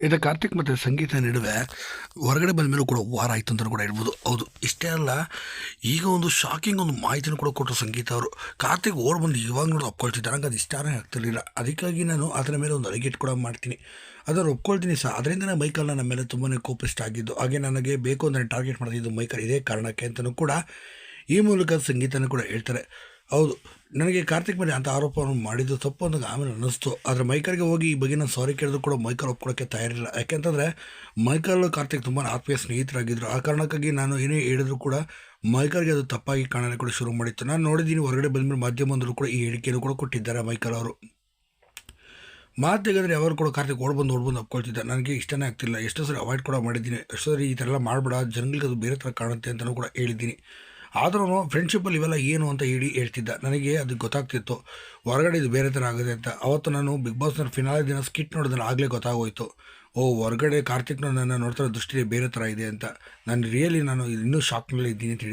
ಇದು ಕಾರ್ತಿಕ್ ಮತ್ತು ಸಂಗೀತ ನಡುವೆ ಹೊರಗಡೆ ಬಂದ ಮೇಲೂ ಕೂಡ ವಾರ ಆಯಿತು ಅಂತಲೂ ಕೂಡ ಹೇಳ್ಬೋದು. ಹೌದು, ಇಷ್ಟೇ ಅಲ್ಲ, ಈಗ ಒಂದು ಶಾಕಿಂಗ್ ಒಂದು ಮಾಹಿತಿನೂ ಕೂಡ ಕೊಟ್ಟರು ಸಂಗೀತ ಅವರು. ಕಾರ್ತಿಕ್ ಓಡ್ ಬಂದು ಇವಾಗ ನೋಡಿ ಒಪ್ಕೊಳ್ತಿದ್ದಾರೆ ನಂಗೆ ಅದು ಇಷ್ಟಾರೇ ಆಗ್ತಿರ್ಲಿಲ್ಲ ಅದಕ್ಕಾಗಿ ನಾನು ಅದರ ಮೇಲೆ ಒಂದು ಅಲಿಗೇಟ್ ಕೂಡ ಮಾಡ್ತೀನಿ. ಅದನ್ನು ಒಪ್ಕೊಳ್ತೀನಿ ಸಹ ನಾನು ಮೈಕಲ್ನ ನಮ್ಮ ಮೇಲೆ ತುಂಬಾ ಕೋಪಿಸ್ಟ್ ಆಗಿದ್ದು, ಹಾಗೆ ನನಗೆ ಬೇಕು ಅಂದರೆ ಟಾರ್ಗೆಟ್ ಮಾಡಿದ್ದು ಮೈಕಲ್ ಇದೇ ಕಾರಣಕ್ಕೆ ಅಂತಲೂ ಕೂಡ ಈ ಮೂಲಕ ಸಂಗೀತನೂ ಕೂಡ ಹೇಳ್ತಾರೆ. ಹೌದು ನನಗೆ ಕಾರ್ತಿಕ್ ಮೇಲೆ ಅಂತ ಆರೋಪವನ್ನು ಮಾಡಿದ್ದು ತಪ್ಪು ಅಂತ ಆಮೇಲೆ ಅನ್ನಿಸ್ತು. ಆದರೆ ಮೈಕಲ್ಗೆ ಹೋಗಿ ಈ ಬಗ್ಗೆ ನಾನು ಸಾರಿ ಕೇಳಿದ್ರು ಕೂಡ ಮೈಕಲ್ ಒಪ್ಕೊಳ್ಳೋಕ್ಕೆ ತಯಾರಿಲ್ಲ. ಯಾಕೆಂತಂದರೆ ಮೈಕಲ್ ಕಾರ್ತಿಕ್ ತುಂಬ ಆತ್ಮೀಯ ಸ್ನೇಹಿತರಾಗಿದ್ದರು ಆ ಕಾರಣಕ್ಕಾಗಿ ನಾನು ಏನೇ ಹೇಳಿದ್ರು ಕೂಡ ಮೈಕಲ್ಗೆ ಅದು ತಪ್ಪಾಗಿ ಕಾಣಲು ಕೂಡ ಶುರು ಮಾಡಿತ್ತು. ನಾನು ನೋಡಿದ್ದೀನಿ ಹೊರಗಡೆ ಬಂದ ಮೇಲೆ ಮಾಧ್ಯಮದಲ್ಲೂ ಕೂಡ ಈ ಹೇಳಿಕೆಯನ್ನು ಕೂಡ ಕೊಟ್ಟಿದ್ದಾರೆ ಮೈಕಲ್ ಅವರು. ಮಾತು ತೆಗೆದ್ರೆ ಯಾವಾಗ ಕೂಡ ಕಾರ್ತಿಕ್ ಓಡ್ಬಂದು ಓಡ್ಬಂದು ಅಪ್ಕೊಳ್ತಿದ್ದೆ. ನನಗೆ ಇಷ್ಟನೇ ಆಗ್ತಿಲ್ಲ. ಎಷ್ಟೋ ಸರಿ ಅವಾಯ್ಡ್ ಕೂಡ ಮಾಡಿದ್ದೀನಿ. ಎಷ್ಟೋ ಸರಿ ಈ ಥರ ಎಲ್ಲ ಮಾಡಬೇಡ. ಜನಗಳಿಗೆ ಅದು ಬೇರೆ ಥರ ಕಾಣುತ್ತೆ ಅಂತಲೂ ಕೂಡ ಹೇಳಿದ್ದೀನಿ. ಆದ್ರೂ ಫ್ರೆಂಡ್ಶಿಪ್ಪಲ್ಲಿ ಇವೆಲ್ಲ ಏನು ಅಂತ ಹೇಳಿ ಹೇಳ್ತಿದ್ದ. ನನಗೆ ಅದು ಗೊತ್ತಾಗ್ತಿತ್ತು. ಹೊರಗಡೆ ಇದು ಬೇರೆ ಥರ ಆಗುತ್ತೆ ಅಂತ. ಅವತ್ತು ನಾನು ಬಿಗ್ ಬಾಸ್ನ ಫಿನಾಲೆ ದಿನ ಸ್ಕಿಟ್ ನೋಡಿದ್ರೆ ಆಗಲೇ ಗೊತ್ತಾಗೋಯ್ತು. ಓ, ಹೊರಗಡೆ ಕಾರ್ತಿಕ್ನ ನನ್ನ ನೋಡ್ತಾರೆ ದೃಷ್ಟಿ ಬೇರೆ ಥರ ಇದೆ ಅಂತ. ನಾನು ರಿಯಲಿ ನಾನು ಇನ್ನೂ ಶಾಕ್ನಲ್ಲಿ ಇದ್ದೀನಿ ಅಂತ